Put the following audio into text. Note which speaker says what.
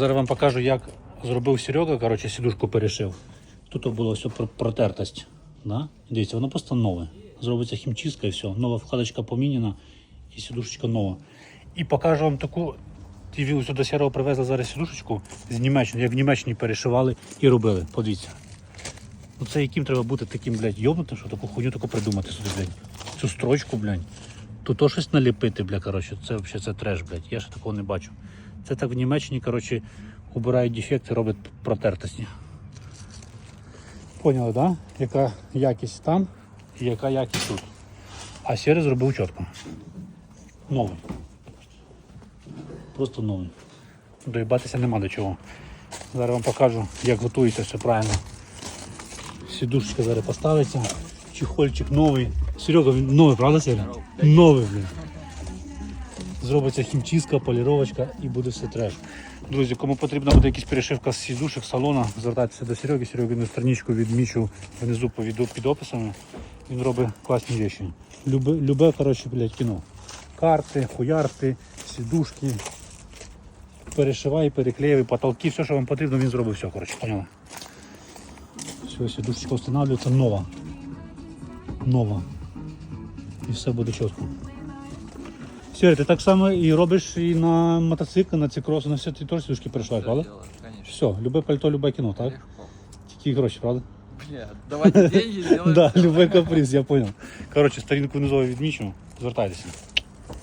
Speaker 1: Зараз вам покажу, як зробив Серега, коротше, сідушку перешив. Тут було все протертость. Да? Дивіться, воно просто нове. Зробиться хімчистка і все. Нова вкладочка поміняна і сідушечка нова. І покажу вам таку. Ось до Серега привезли зараз сідушечку з Німеччини, як в Німеччині перешивали і робили. Подивіться. Ну це яким треба бути таким, блядь, йобнутим, що таку хуйню таку придумати сюди, блядь. Цю строчку, блядь. Тут то щось наліпити, бля, коротше. Це взагалі це треш, блядь. Я ще такого не бачу. Це так в Німеччині, коротше, убирають дефекти, роблять протертості. Поняли, да? Яка якість там і яка якість тут. А сірий зробив чітко. Новий. Просто новий. Доїбатися нема до чого. Зараз вам покажу, як готується все правильно. Сідушечка зараз поставиться. Чехольчик новий. Серега, новий, правда, Серега? Новий, блін. Зробиться хімчистка, поліровочка і буде все треш. Друзі, кому потрібна буде якась перешивка з сідушок, салона, звертайтеся до Сереги. Сереги на страничку відмічу внизу під описами. Він робить класні речі. Любе, любе коротше, блядь, кіно. Карти, хуярти, сідушки. Перешивай, переклеюй, потолки, все, що вам потрібно, він зробить все, коротше, поняли? Все, сідушечка встановлюється нова. Нова. І все буде чітко. Сергій, ти так само і робиш і на мотоцикл, на ці кроси, на все ти теж сідушки прийшла, правда? Все, любе пальто, любе кіно, так? Тільки гроші, правда?
Speaker 2: Бля, давайте деньги сделаем.
Speaker 1: Да, любой каприз, я понял. Коротше, сторінку внизу відмічу, звертайтеся.